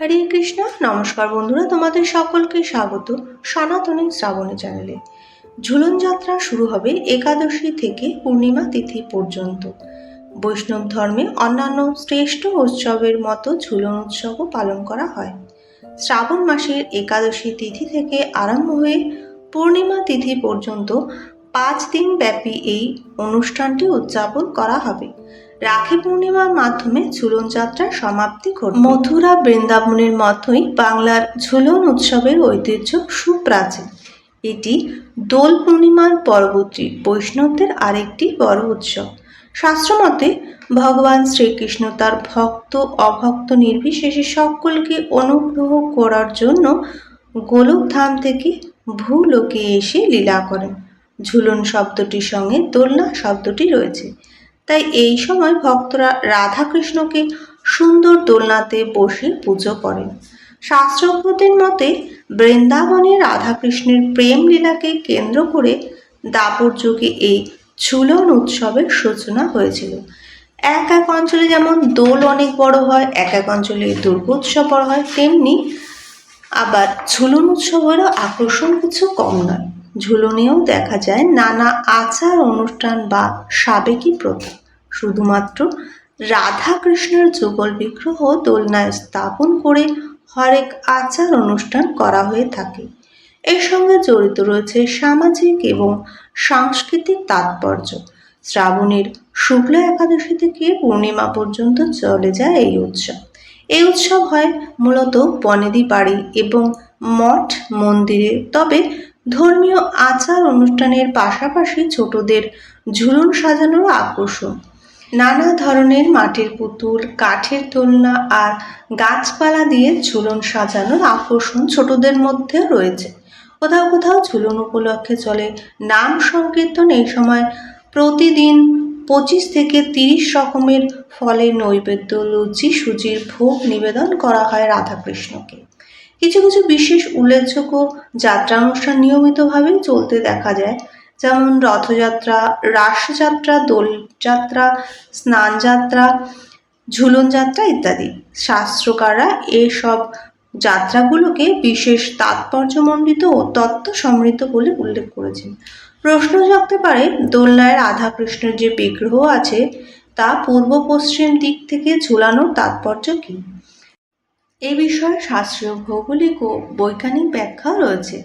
হরে কৃষ্ণ, নমস্কার বন্ধুরা, তোমাদের সকলকে স্বাগত সনাতনী শ্রাবণী চ্যানেলে। ঝুলন যাত্রা শুরু হবে একাদশী থেকে পূর্ণিমা তিথি পর্যন্ত। বৈষ্ণব ধর্মে অন্যান্য শ্রেষ্ঠ উৎসবের মতো ঝুলন উৎসবও পালন করা হয়। শ্রাবণ মাসের একাদশী তিথি থেকে আরম্ভ হয়ে পূর্ণিমা তিথি পর্যন্ত পাঁচ দিন ব্যাপী এই অনুষ্ঠানটি উদযাপন করা হবে। রাখি পূর্ণিমার মাধ্যমে ঝুলন যাত্রার সমাপ্তি ঘটবে মথুরা বৃন্দাবনের মতোই বাংলার ঝুলন উৎসবের ঐতিহ্য সুপ্রাচীন। এটি দোল পূর্ণিমার পরবর্তী বৈষ্ণবদের আরেকটি বড় উৎসব। শাস্ত্রমতে ভগবান শ্রীকৃষ্ণ তার ভক্ত, অভক্ত, নির্বিশেষে সকলকে অনুগ্রহ করার জন্য গোলকধাম থেকে ভূলোকে এসে লীলা করেন। ঝুলন শব্দটির সঙ্গে দোলনা শব্দটি রয়েছে। তাই এই সময় ভক্তরা রাধাকৃষ্ণকে সুন্দর দোলনাতে বসে পুজো করেন। শাস্ত্রজ্ঞদের মতে, বৃন্দাবনে রাধাকৃষ্ণের প্রেম লীলাকে কেন্দ্র করে দাপর যুগে এই ঝুলন উৎসবের সূচনা হয়েছিল। এক এক অঞ্চলে যেমন দোল অনেক বড় হয়, এক এক অঞ্চলে দুর্গোৎসব বড় হয়, তেমনি আবার ঝুলন উৎসবেরও আকর্ষণ কিছু কম নয়। ঝুলনেও দেখা যায় নানা আচার অনুষ্ঠান বা সাবেকি প্রথা। শুধুমাত্র রাধা কৃষ্ণের যুগল বিগ্রহ দোলনায় স্থাপন করে হরেক আচার অনুষ্ঠান করা হয়ে থাকে। এর সঙ্গে জড়িত রয়েছে সামাজিক এবং সাংস্কৃতিক তাৎপর্য। শ্রাবণের শুক্লা একাদশী থেকে পূর্ণিমা পর্যন্ত চলে যায় এই উৎসব। এই উৎসব হয় মূলত বনেদি বাড়ি এবং মঠ মন্দিরে। তবে ধর্মীয় আচার অনুষ্ঠানের পাশাপাশি ছোটদের ঝুলন সাজানোর আকর্ষণ। নানা ধরনের মাটির পুতুল, কাঠের দোলনা আর গাছপালা দিয়ে ঝুলন সাজানোর আকর্ষণ ছোটদের মধ্যে রয়েছে। কোথাও কোথাও ঝুলন উপলক্ষে চলে নাম সংকীর্তন এই সময় প্রতিদিন পঁচিশ থেকে তিরিশ রকমের ফলের নৈবেদ্য, লুচি, সুজির ভোগ নিবেদন করা হয় রাধাকৃষ্ণকে। কিছু কিছু বিশেষ উল্লেখযোগ্য যাত্রা অনুষ্ঠান নিয়মিতভাবেই চলতে দেখা যায়। যেমন রথযাত্রা, রাসযাত্রা, দোলযাত্রা, স্নানযাত্রা ঝুলন যাত্রা ইত্যাদি। শাস্ত্রকাররা এসব যাত্রাগুলোকে বিশেষ তাৎপর্যমণ্ডিত ও তত্ত্ব সমৃদ্ধ বলে উল্লেখ করেছেন। প্রশ্ন জাগতে পারে দোলনায় রাধাকৃষ্ণের যে বিগ্রহ আছে, তা পূর্ব পশ্চিম দিক থেকে ঝুলানোর তাৎপর্য কী? এ বিষয়ে শাস্ত্রীয় ভৌগোলিক ও বৈজ্ঞানিক ব্যাখ্যা রয়েছে।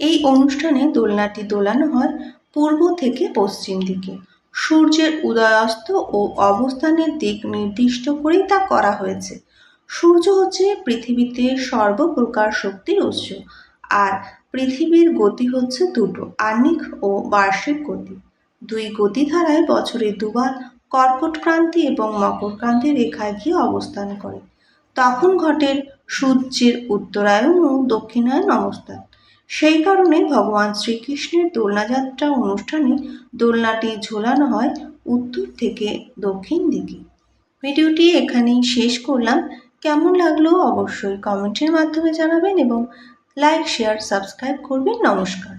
এই অনুষ্ঠানে দোলনাটি দোলানো হয় পূর্ব থেকে পশ্চিম দিকে। সূর্যের উদয়াস্ত ও অবস্থানের দিক নির্দিষ্ট করেই তা করা হয়েছে। সূর্য হচ্ছে পৃথিবীতে সর্বপ্রকার শক্তির উৎস আর পৃথিবীর গতি হচ্ছে দুটো আহ্নিক ও বার্ষিক গতি। দুই গতিধারায় বছরে দুবার কর্কট ক্রান্তি এবং মকর ক্রান্তি রেখায় গিয়ে অবস্থান করে। তখন ঘটে সূর্যের উত্তরায়ণ ও দক্ষিণায়ন অবস্থান সেই কারণে ভগবান শ্রীকৃষ্ণের দোলনাযাত্রা অনুষ্ঠানে দোলনাটি ঝোলানো হয় উত্তর থেকে দক্ষিণ দিকে। ভিডিওটি এখানেই শেষ করলাম। কেমন লাগল অবশ্যই কমেন্টের মাধ্যমে জানাবেন এবং লাইক, শেয়ার, সাবস্ক্রাইব করবেন। নমস্কার।